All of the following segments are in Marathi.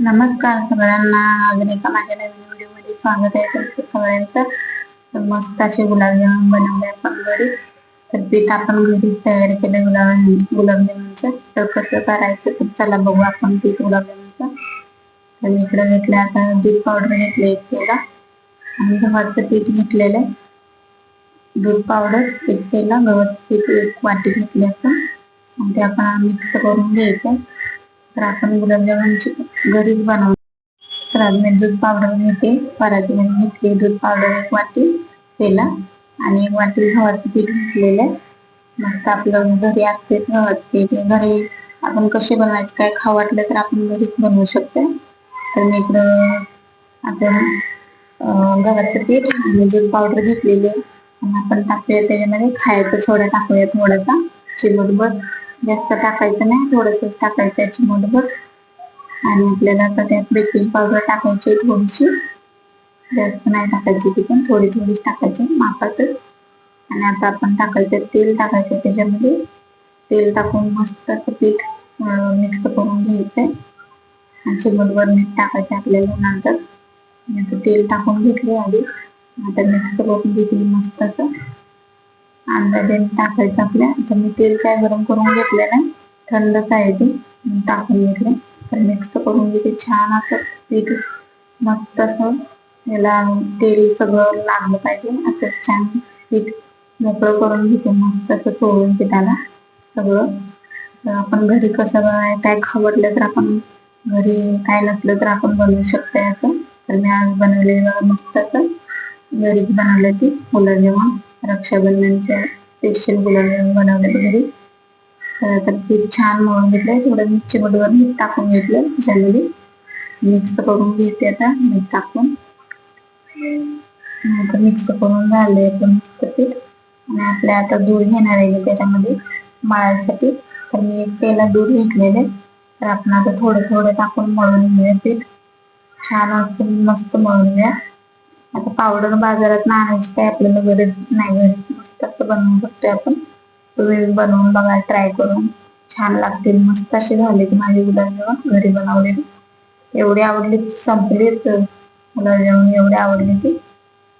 नमस्कार सगळ्यांना. अजून एका माझ्या नवीन व्हिडिओमध्ये स्वागत आहे तुमचं सगळ्यांचं. मस्त असे गुलाबजामुन बनवले आपण घरीच तर पीठ आपण घरीच तयार केलं गुलाब गुलाबजामुनचं तर कसं करायचं तर चला बघू आपण पीठ गुलाबजामुनचं तर मी इकडे घेतलं आता दूध पावडर घेतले एक केला. आणि गव्हाचं पीठ घेतलेलं आहे. दूध पावडर एक केला. गव्हाचं पीठ एक वाटी घेतली आपण. आणि ते आपण मिक्स करून घ्यायचं तर आपण गुलाबजामुनची घरीच बनवतो तर आज मी दूध पावडर घेते परातीमध्ये घेतली दूध पावडर एक वाटी पेला आणि एक वाटी गव्हाचं पीठ घेतलेलं आहे. मस्त आपलं घरी असते गव्हाचं पीठ. घरी आपण कसे बनवायचे काय खाऊ वाटलं तर आपण घरीच बनवू शकतो. तर मी इकडं आपण गव्हाचं पीठ आणि दूध पावडर घेतलेली आहे. आणि आपण टाकूया त्याच्यामध्ये खायचं सोडा टाकूया थोडासा. चिमटभर. जास्त टाकायचं नाही थोडंसंच टाकायचं आहे चिमटभर आणि आपल्याला आता त्यात बेकिंग पावडर टाकायची थोडीशी. जास्त नाही टाकायची ती पण थोडी थोडीच टाकायची मापातच. आणि आता आपण टाकायचं तेल टाकायचं त्याच्यामध्ये. तेल टाकून मस्त असं पीठ मिक्स करून घ्यायचंय. आणि चिमटभर मीठ टाकायचं आपल्याला नंतर. आता तेल टाकून घेतले आधी. आता मिक्स करून घेतली मस्त असं. अंदाजे टाकायचं आपल्या. आता मी तेल काय गरम करून घेतलं ना थंडच आहे ते टाकून घेतलं तर मिक्स करून घेते. छान असं पीठ मस्त असं याला तेल सगळं लागलं पाहिजे. असं छान पीठ मोकळं करून घेते. मस्त असं चोळून पिठाला सगळं. तर आपण घरी कसं काय खवडलं तर आपण घरी काय नसलं तर आपण बनवू शकतोय असं. तर मी आज बनवलेलं मस्त असं. घरीच बनवलं ती गुलाबजामुन रक्षाबंधनच्या स्पेशल गुलाबजाम बनवले घरी. तर पीठ छान मळून घेतलंय. थोडं मी चिमटवर मीठ टाकून घेतलं त्याच्यामध्ये मिक्स करून घेते आता. मीठ टाकून. मिक्स करून झालंय मस्त पीठ. आणि आपल्या आता दूध घेणार आहे त्याच्यामध्ये मळायसाठी. तर मी एक पेला दूध घेतलेले तर आपण आता थोडं थोडं टाकून मळून घेऊया पीठ. छान असं मस्त मळून घ्या. आता पावडर बाजारात आणायची काय आपल्याला गरज नाही मस्त असं बनवू शकतो आपण. तुम्ही बनवून बघा ट्राय करून. छान लागतील. मस्त असे झाले की माझे गुलाबजामुन घरी बनवले एवढे आवडले संपलेच गुलाबजामुन एवढे आवडले ते.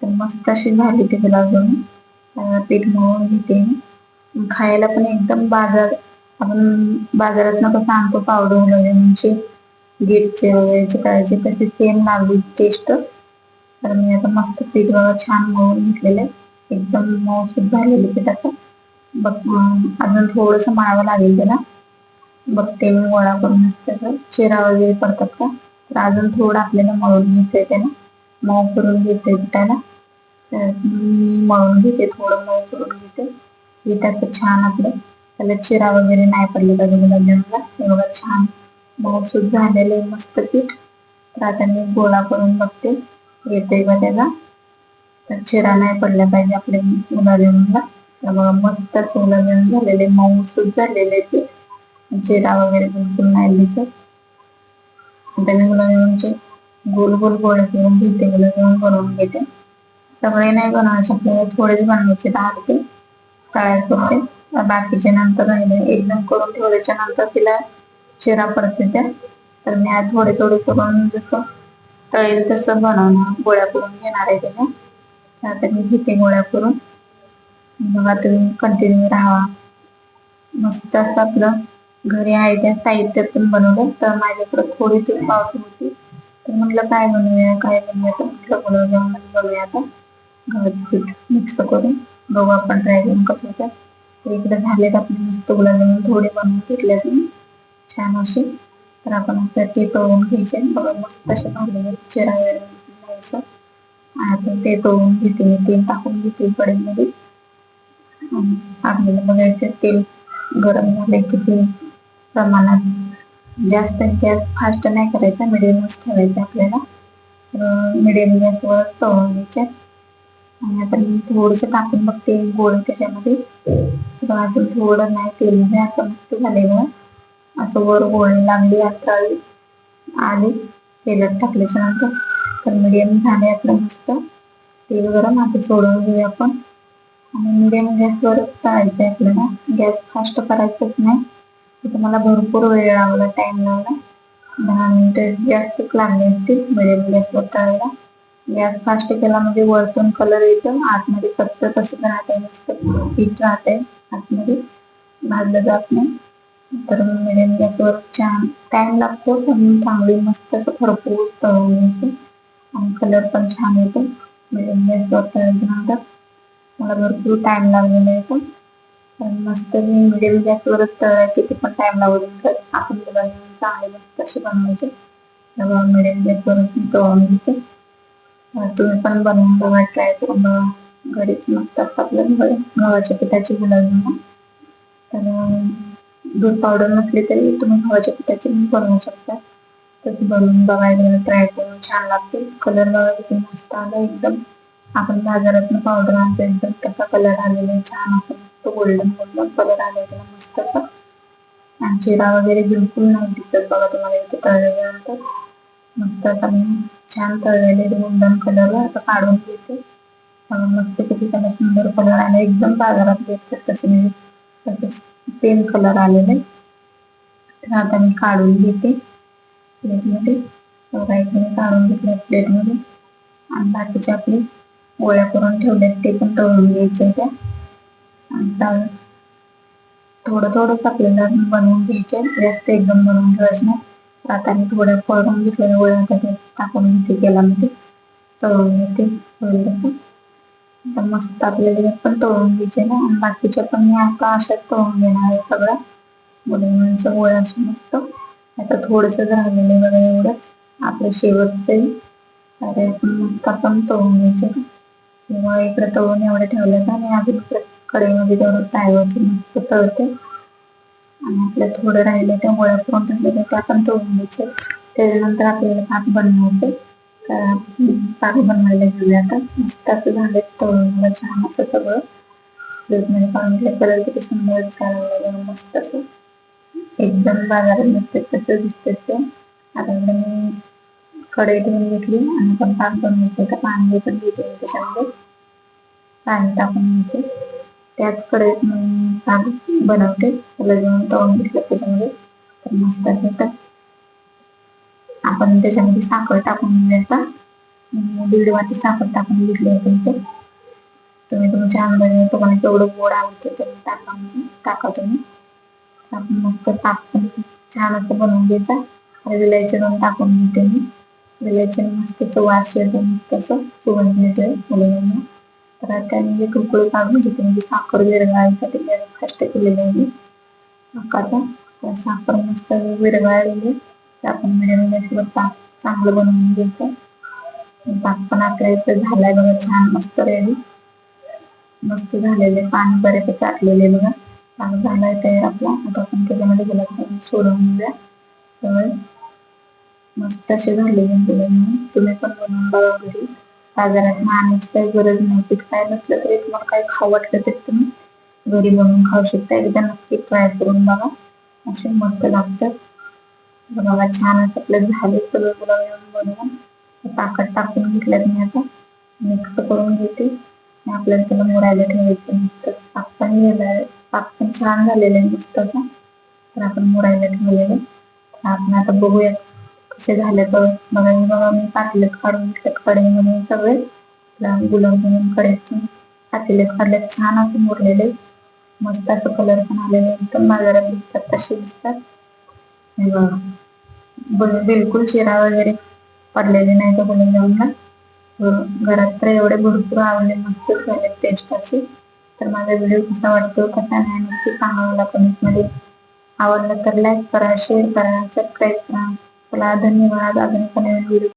तर मस्त अशी झाली ते गुलाबजामुन पीठ मळून घेते. मी खायला पण एकदम बाजार आपण बाजारात कसं आणतो पावडर गुलाबजामुनची म्हणजे गेटचे वगैरेचे करायचे तसे सेम लागली टेस्ट तर मी आता मस्त पीठ बघा छान मळून घेतलेलं आहे. एकदम मऊ झालेलं पिठाचं बघ अजून थोडस मळावं लागेल त्याला बघते मी गोळा करून असतं चिरा वगैरे पडतात का? तर अजून थोडं आपल्याला मळून घ्यायचंय त्याला मऊ करून घेते त्याला तर मी मळून घेते थोडं मऊ करून घेते. पिठाचं छान आपलं. त्याला चिरा वगैरे नाही पडले पाहिजे गुलाबजामुनला. एवढं छान मऊसूद झालेलं मस्त पीठ. तर आता मी गोळा करून बघते. येते का त्याला तर चिरा नाही पडला पाहिजे आपल्या गुलाबजामुनला तर बघा मस्त गुलाबजामुन झालेले मऊसूद झालेले ते. चिरा वगैरे बिलकुल नाही दिसत. आता मी गुलाबजामुनचे गोल गोल गोळे करून घेते गुलाबजामुन बनवून घेते. सगळे नाही बनवायचे आपल्याला थोडेच बनवायचे दहा ते करते बाकीचे नंतर राहिले एकदम करून ठेवल्याच्या नंतर तिला चिरा पडते त्या. तर मी आज थोडे थोडे करून जसं तळेल तसं बनवणं गोळ्या करून घेणार आहे त्याला आता मी घेते गोळ्या करून. बघा तुम्ही कंटिन्यू राहा मस्त असं आपलं घरी आहे त्या साहित्यातून बनवलं. तर माझ्याकडे थोडी तूप पावती होती. तर म्हटलं काय बनवूया काय बनवूया? तर म्हटलं गुलाबजामुन बनवूया आता. गव्हाचं पीठ मिक्स करून बघू आपण ट्राय करून कसं होतं. तर इकडे झालेत आपले मस्त गुलाबजामुन थोडे बनवून घेतले तुम्ही छान असे. तर आपण असं ते तळून घ्यायचे बघा मस्त असे भाजले चिरा वगैरे आणि आपण ते तळून घेते मी तेल टाकून घेते कडेमध्ये आपल्याला बघायचं तेल गरम झाले किती प्रमाणात. जास्त गॅस फास्ट नाही करायचा मिडियमच ठेवायचा आपल्याला. मिडियम गॅसवर तळून घ्यायचे. आणि आपण थोडंसं टाकून बघते गोळ त्याच्यामध्ये अजून थोडं नाही तेलमध्ये असं मस्त झालेलं असं वर गोळी लागली आता आली तेलात टाकल्याच्या नंतर तर मिडियम झाले आपलं मस्त. तेल गरम आता सोडून घेऊया आपण. आणि मिडियम गॅसवर तळायचं आहे आपल्याला. गॅस फास्ट करायचंच नाही. तिथे मला भरपूर वेळ लावला टाईम लावला दहा मिनिटं जास्तच लागले असतील मिडियम गॅसवर तळायला. गॅस फास्ट केला म्हणजे वरतून कलर येतो. आतमध्ये कच्च कसं राहते मस्त. पीठ राहते आतमध्ये भाजलं जात नाही. तर मिडियम गॅसवर छान टाइम लागतो पण चांगली मस्त असं खरपूस तळून येते आणि कलर पण छान येतो मिडियम गॅसवर तळायच्या नंतर मला भरपूर टाइम लागलेला येतो पण मस्त मी मिडियम गॅसवरच तळायचे ते पण टाइम लागून आपण चांगले मस्त असे बनवायचे. तेव्हा मिडियम गॅसवरच मी तळून घेते तुम्ही पण बनवून बघा ट्राय करून बघा. घरीच मस्त आपलं. गव्हाच्या पिठाची गुलाब तर दूध पावडर नसली तरी तुम्ही गव्हाच्या पिठाची बनवू शकता. तसं बनवून बघायला ट्राय करून छान लागते कलर बघा किती मस्त आला एकदम. आपण बाजारातून पावडर आणतो एकदम तसा कलर आलेला आहे. छान असं मस्त गोल्डन गोल्डन कलर आलेला मस्त असा. आणि चिरा वगैरे बिलकुल नाही दिसत बघा तुम्हाला इथे तळल्यानंतर मस्त असा मी छान तळलेले गोल्डन कलर आता काढून घेते. मस्त किती त्याला सुंदर कलर आला. एकदम बाजारात घेतात तसे मी. तसेच सेम कलर आलेले तर आता मी काढून घेते प्लेटमध्ये. इकडे काढून घेतले प्लेटमध्ये. आणि बाकीचे आपले गोळ्या करून ठेवल्या ते पण तळून घ्यायचे त्या. आणि थोडं थोडंच आपल्याला बनवून घ्यायचे जास्त एकदम बनवून ठेवायचे नाही. आता मी थोड्या पळून घेतलेल्या गोळ्या टाकून घेते तेलामध्ये. तळून घेते होईल तसं तर मस्त आपल्याला पण तळून घ्यायचे ना आणि बाकीच्या पण मी आता अशाच तळून घेणार आहे सगळ्या. मुलींच्या गोळ्या अशा मस्त आता थोडस राहिलेलं बघा एवढंच. आपलं शेवटचं तर मस्त आपण तळून घ्यायचे किंवा इकडे तळून एवढे ठेवले आणि आधी इकडे कढईमध्ये तेवढं फ्रायवरची मस्त तळते. आणि आपल्या थोडं राहिले त्या गोळ्या करून ठेवले त्या पण तळून घ्यायचे. त्याच्यानंतर आपल्याला भात बनवायचे पाणी बनवायला घेऊया आता. मस्त असं झालं तळून छान असं सगळं. प्लेटमध्ये काढून घेतलं कलर किती सुंदर छान मस्त असं. एकदम बाजारात नसते तसं दिसते ते. आता मी कढई ठेवून घेतली आणि पण पाक घेतलं तर पाणी पण घेते त्याच्यामध्ये. पाणी टाकून घेते. त्याच कढईत मी पाक बनवते. त्याला जेवण तळून घेतलं त्याच्यामध्ये. तर मस्त असं आपण त्याच्यामध्ये साखर टाकून घ्यायचा. दीड वाटी साखर टाकून घेतली होती ते तुम्ही तुमच्या अंदाजे तुम्हाला केवढं गोड आवडतं तुम्ही टाका टाका तुम्ही. आपण मस्त ताक पण छान असं बनवून घ्यायचा. विलायची रंग टाकून घेते मी. विलायची मस्त वास येतो मस्त असं सुगंध येते मुलांना. तर आता मी एक उकळी काढून घेते. म्हणजे साखर विरघळायसाठी कष्ट केलेले आहे. ताकाचा साखर मस्त विरघळलेली आपण मिडियम गॅसवर ताक चांगलं बनवून घ्यायचं ताक पण आपल्या इथं झालाय बघा छान मस्त रेडी मस्त झालेले पाणी बऱ्यापैकी आटलेले बघा. पाणी झालाय तयार आपला. आता आपण त्याच्यामध्ये गुलाब सोडून घेऊया सगळे मस्त असे झालेले गुलाब तुम्ही पण बनवून बघा घरी. बाजारात आणायची काही गरज नाही पीठ काय नसलं तरी तुम्हाला काय खाऊ वाटलं तरी तुम्ही घरी बनवून खाऊ शकता. एकदा नक्की ट्राय करून बघा. असे मस्त लागतात. बघा छान असं आपलं झाले सगळं गुलाबजामुन बनवून. ताकद टाकून घेतल्यात मी आता. मिक्स करून घेते. आपल्याला त्याला मोडायला ठेवायचं मस्त पाक पण गेलाय पाक पण छान झालेलं आहे मस्त असं. तर आपण मोडायला ठेवलेलं आपण आता बघूया कसे झाले तर. बघा बघा मी पातेल्यात काढून घेतल्यात. म्हणून सगळे. गुलाबजामुन कढईतून पातेल्यात काढल्यात. छान असे मोडलेले मस्त असं कलर पण आलेले एकदम बाजारात दिसतात तसे दिसतात. बिलकुल चिरा वगैरे पडलेले नाही तर गुलाबजामुनला घरात तर एवढे भरपूर आवडले मस्त झाले टेस्ट अशी तर माझा व्हिडिओ कसा वाटतो कसा नाही नक्की सांगा मला कमेंटमध्ये आवडलं तर लाईक करा शेअर करा सबस्क्राईब करा. चला धन्यवाद. अजून पण व्हिडिओ